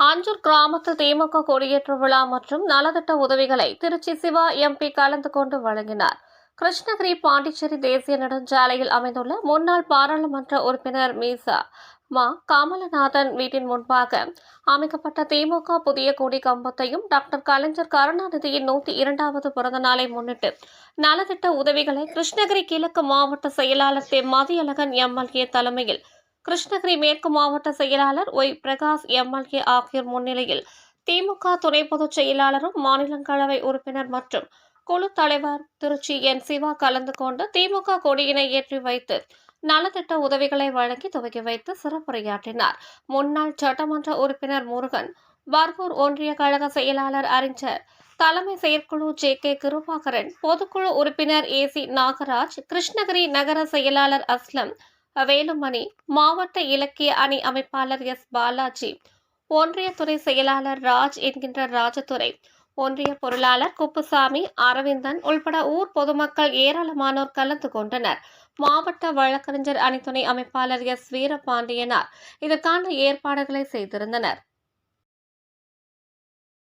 அஞ்சூர் கிராமத்தில் திமுக கொடியேற்ற விழா மற்றும் நலத்திட்ட உதவிகளை திருச்சி சிவா எம்பி கலந்து கொண்டு வழங்கினார். கிருஷ்ணகிரி பாண்டிச்சேரி தேசிய நெடுஞ்சாலையில் அமைந்துள்ள முன்னாள் பாராளுமன்ற உறுப்பினர் மீசா மா கமலநாதன் வீட்டின் முன்பாக அமைக்கப்பட்ட திமுக புதிய கொடி கம்பத்தையும் டாக்டர் கலைஞர் கருணாநிதியின் நூத்தி இரண்டாவது பிறந்த நாளை முன்னிட்டு நலத்திட்ட உதவிகளை கிருஷ்ணகிரி கிழக்கு மாவட்ட செயலாளர் தே. மதியழகன் எம்எல்ஏ தலைமையில் கிருஷ்ணகிரி மேற்கு மாவட்ட செயலாளர் ஒய். பிரகாஷ் எம்எல்ஏ ஆகியோர் முன்னிலையில் திமுக துணை பொதுச் செயலாளரும் மாநிலங்களவை உறுப்பினர் மற்றும் குழு தலைவர் திருச்சி என். சிவா கலந்து கொண்டு திமுக கொடியினை ஏற்றி வைத்து நலத்திட்ட உதவிகளை வழங்கி துவக்கி வைத்து சிறப்புரையாற்றினார். முன்னாள் சட்டமன்ற உறுப்பினர் முருகன் பர்கூர் ஒன்றிய கழக செயலாளர் அறிஞர் தலைமை செயற்குழு ஜே. கே. கிருபாகரன் பொதுக்குழு உறுப்பினர் ஏ. சி. நாகராஜ் கிருஷ்ணகிரி நகர செயலாளர் அஸ்லம் வேலுமணி மாவட்ட இலக்கிய அணி அமைப்பாளர் எஸ். பாலாஜி ஒன்றிய துறை செயலாளர் ராஜ் என்கின்ற ராஜதுரை ஒன்றிய பொருளாளர் குப்புசாமி அரவிந்தன் உள்பட ஊர் பொதுமக்கள் ஏராளமானோர் கலந்து கொண்டனர். மாவட்ட வழக்கறிஞர் அணித்துணை அமைப்பாளர் எஸ். வீரபாண்டியனார் இதற்கான ஏற்பாடுகளை செய்திருந்தனர்.